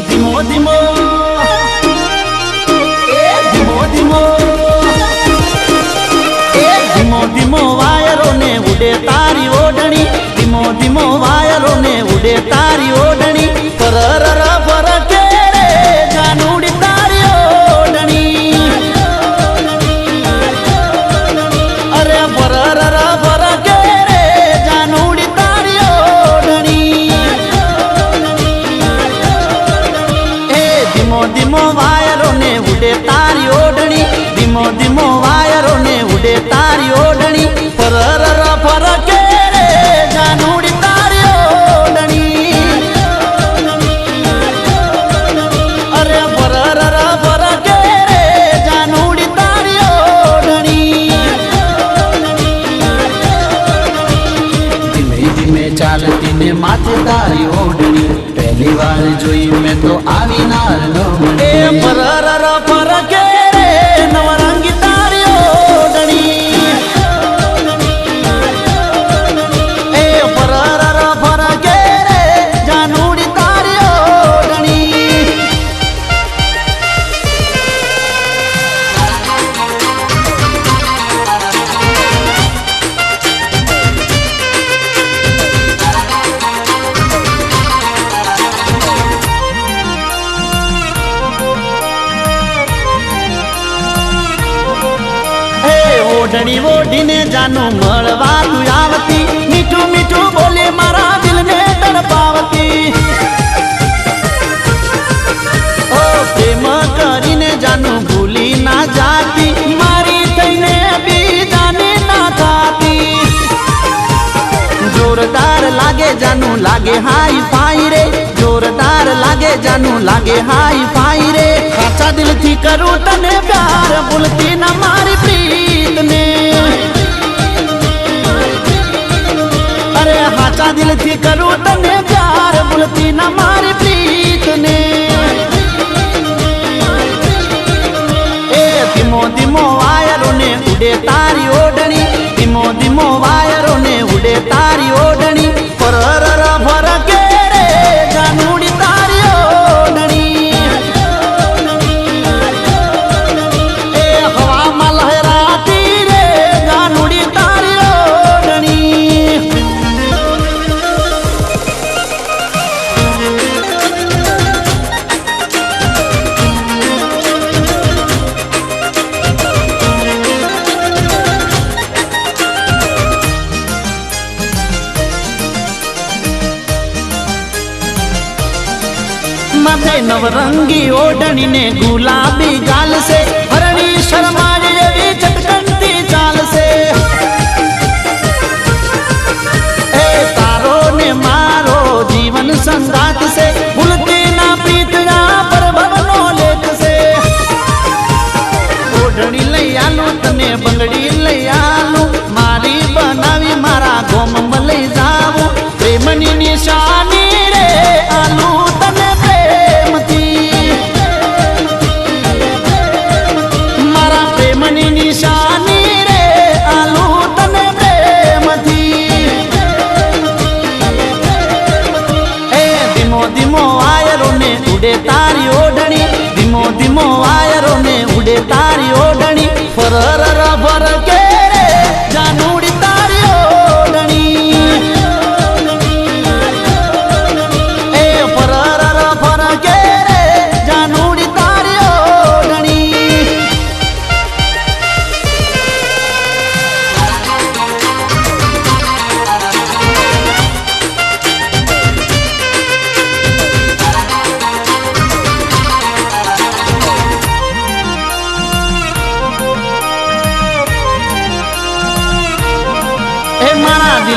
ધીમો ધીમો ધીમો ધીમો વાયરો ને ઉડે તારી ઓઢણી. ધીમો ધીમો વાયરો ને ઉડે તારી ઓઢણી. પરર ફર કે રે જાનુડી તારી ઓઢણી. અરે પરર ફર કે રે જાનુડી તારી ઓઢણી. ધીમે ધીમે માથે તારી ઓઢણી. પહેલી જોઈ મેં તો આવી નાર એ ઓઢણી ઓઢીને જાનું મળવા તું આવતી મીઠું મીઠું બોલે મારા દિલને તડપાવતી ઓ પ્રેમ કરીને જાનું ભૂલી ના જાતી મારી થઈને બીજાને ના થાતી જોરદાર લાગે જાનું લાગે હાઈ ફાઈ રે જોરદાર લાગે જાનું લાગે હાઈ ફાઈ રે સાચા દિલથી કરું તને પ્યાર ભૂલતી ના માથે નવરંગી ઓઢણી ને ગુલાબી ગાલશે. મારો જીવન સંગાત છે ભૂલતી ના લેખ છે ઓઢણી લઈ આલું તને બંગડી ઓઢણી ધીમો ધીમો આયરો ને ઉડે તારી ઓઢણી. ફર કે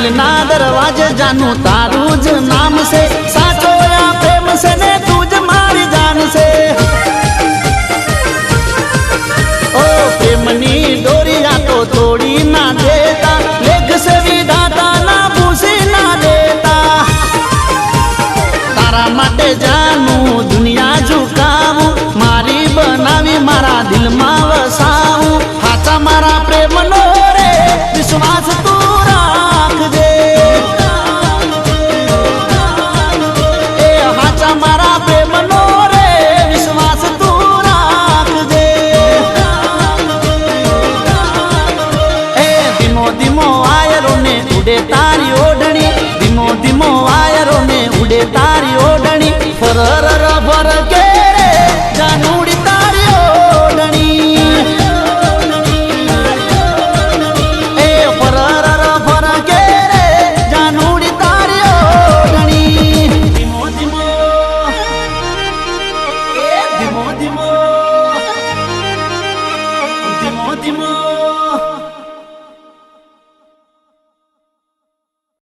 खोलना दरवाज़ा जानू तारूज नाम से। साचो या प्रेम से ने तूज मारी जान से। ओ प्रेम नी डोरी या तो थोड़ी ना देता। लेख से भी दाता ना भूसी ना देता। तारा माटे जानू दुनिया झुकाऊ। मारी बनावी मारा दिल मा দে